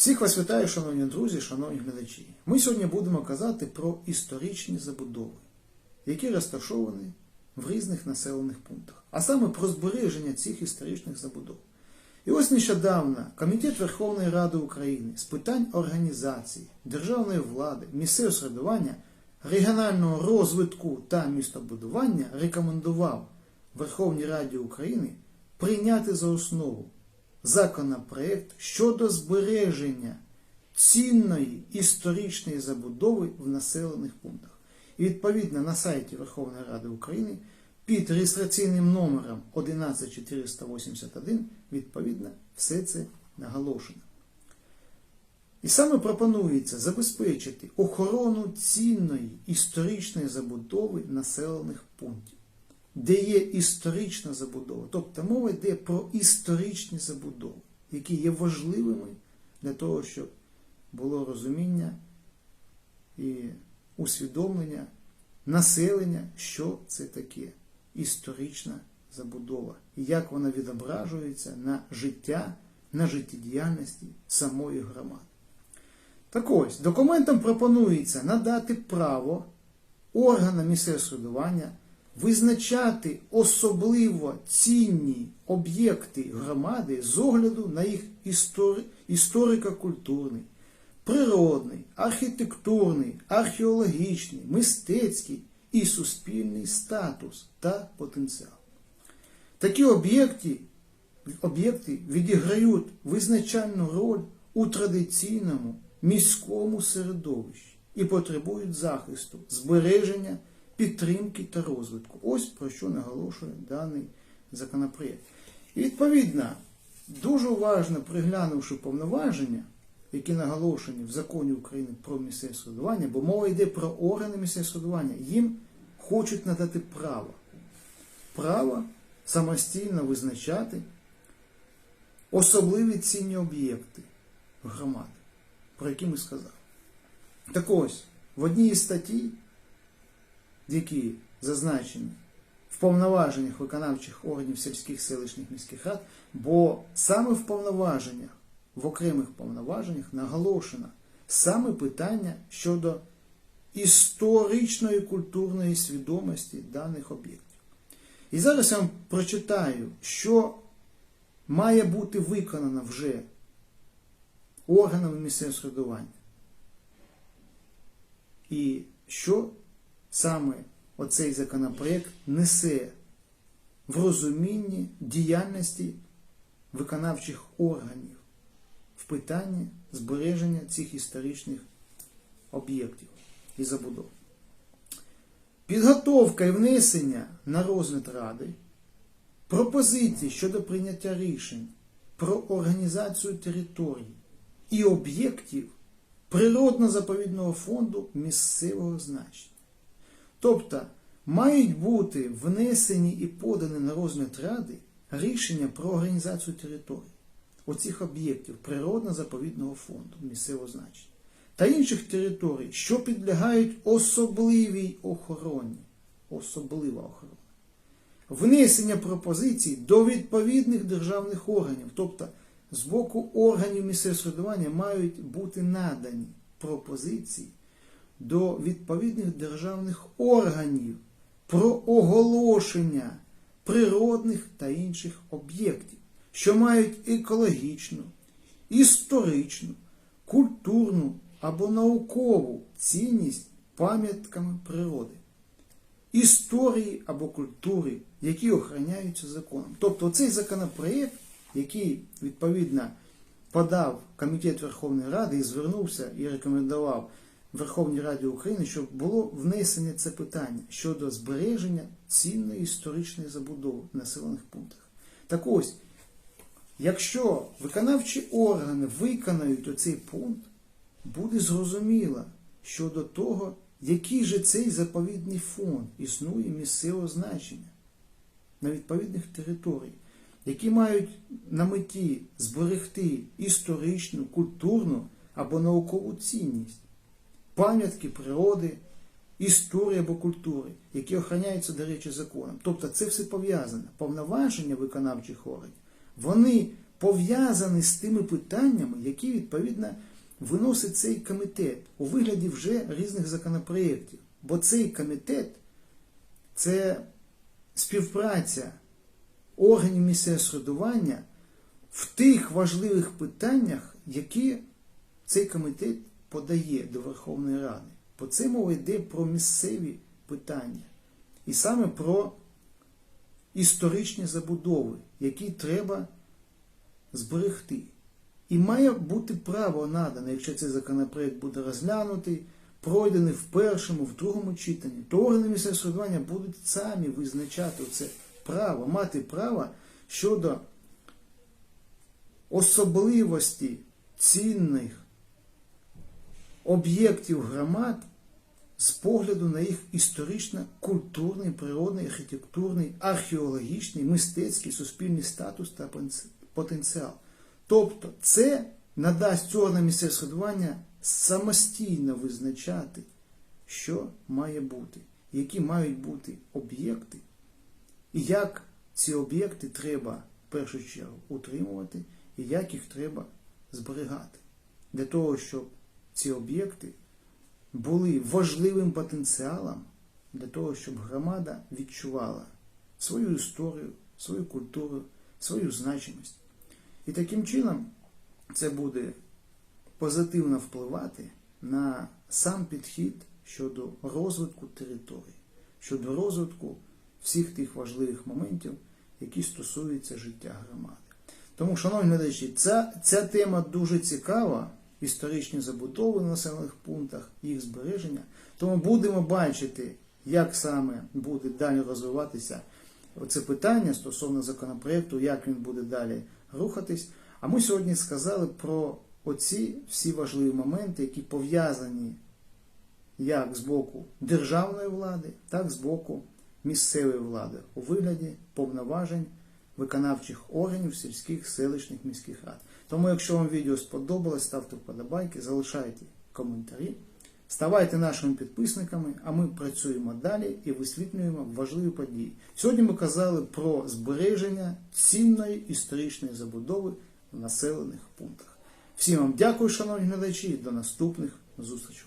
Всіх вас вітаю, шановні друзі, шановні глядачі. Ми сьогодні будемо казати про історичні забудови, які розташовані в різних населених пунктах, а саме про збереження цих історичних забудов. І ось нещодавно Комітет Верховної Ради України з питань організації, державної влади, місцевого середування, регіонального розвитку та містобудування рекомендував Верховній Раді України прийняти за основу законопроект щодо збереження цінної історичної забудови в населених пунктах. І відповідно на сайті Верховної Ради України під реєстраційним номером 11481 відповідно все це наголошено. І саме пропонується забезпечити охорону цінної історичної забудови населених пунктів, де є історична забудова. Тобто мова йде про історичні забудови, які є важливими для того, щоб було розуміння і усвідомлення населення, що це таке історична забудова і як вона відображується на життя, на життєдіяльності самої громади. Так ось, документом пропонується надати право органам місцевого самоврядування визначати особливо цінні об'єкти громади з огляду на їх істори- історико-культурний, природний, архітектурний, археологічний, мистецький і суспільний статус та потенціал. Такі об'єкти, об'єкти відіграють визначальну роль у традиційному міському середовищі і потребують захисту, збереження, підтримки та розвитку. Ось про що наголошує даний законопроєкт. І відповідно, дуже уважно приглянувши повноваження, які наголошені в законі України про місцеве самоврядування, бо мова йде про органи місцевого самоврядування, їм хочуть надати право. Право самостійно визначати особливі цінні об'єкти громади, про які ми сказали. Так ось, в одній із статті, які зазначені в повноваженнях виконавчих органів сільських селищних міських рад, бо саме в повноваженнях, в окремих повноваженнях наголошено саме питання щодо історичної культурної свідомості даних об'єктів. І зараз я вам прочитаю, що має бути виконано вже органами місцевого самоврядування. І що саме оцей законопроект несе в розумінні діяльності виконавчих органів в питанні збереження цих історичних об'єктів і забудов. Підготовка і внесення на розгляд Ради пропозицій щодо прийняття рішень про організацію територій і об'єктів природно-заповідного фонду місцевого значення. Тобто мають бути внесені і подані на розгляд Ради рішення про організацію територій оцих об'єктів природно-заповідного фонду місцевого значення та інших територій, що підлягають особливій охороні. Особлива охорона. Внесення пропозицій до відповідних державних органів, тобто з боку органів місцевого самоврядування мають бути надані пропозиції до відповідних державних органів про оголошення природних та інших об'єктів, що мають екологічну, історичну, культурну або наукову цінність пам'ятками природи, історії або культури, які охороняються законом. Тобто цей законопроєкт, який відповідно подав Комітет Верховної Ради і звернувся і рекомендував Верховній Раді України, щоб було внесене це питання щодо збереження цінної історичної забудови в населених пунктах. Так ось, якщо виконавчі органи виконають оцей пункт, буде зрозуміло щодо того, який же цей заповідний фонд існує місцевого значення на відповідних територіях, які мають на меті зберегти історичну, культурну або наукову цінність, пам'ятки природи, історії або культури, які охороняються, до речі, законом. Тобто це все пов'язане. Повноваження виконавчих органів, вони пов'язаний з тими питаннями, які відповідно виносить цей комітет у вигляді вже різних законопроєктів. Бо цей комітет це співпраця органів місцевого самоврядування в тих важливих питаннях, які цей комітет подає до Верховної Ради. Бо це мова йде про місцеві питання. І саме про історичні забудови, які треба зберегти. І має бути право надане, якщо цей законопроект буде розглянутий, пройдений в першому, в другому читанні, то органи місцевого самоврядування будуть самі визначати це право, мати право щодо особливості цінних об'єктів громад з погляду на їх історично-культурний, природний, архітектурний, археологічний, мистецький, суспільний статус та потенціал. Тобто це надасть органам місцевого самоврядування самостійно визначати, що має бути, які мають бути об'єкти, і як ці об'єкти треба в першу чергу утримувати, і як їх треба зберігати. Для того, щоб ці об'єкти були важливим потенціалом для того, щоб громада відчувала свою історію, свою культуру, свою значимість. І таким чином це буде позитивно впливати на сам підхід щодо розвитку території, щодо розвитку всіх тих важливих моментів, які стосуються життя громади. Тому, шановні глядачі, ця, ця тема дуже цікава, історичні забудови в населених пунктах, їх збереження. Тому будемо бачити, як саме буде далі розвиватися це питання стосовно законопроекту, як він буде далі рухатись. А ми сьогодні сказали про оці всі важливі моменти, які пов'язані як з боку державної влади, так і з боку місцевої влади у вигляді повноважень виконавчих органів сільських, селищних, міських рад. Тому, якщо вам відео сподобалось, ставте вподобайки, залишайте коментарі, ставайте нашими підписниками, а ми працюємо далі і висвітлюємо важливі події. Сьогодні ми казали про збереження цінної історичної забудови в населених пунктах. Всім вам дякую, шановні глядачі, і до наступних зустрічей.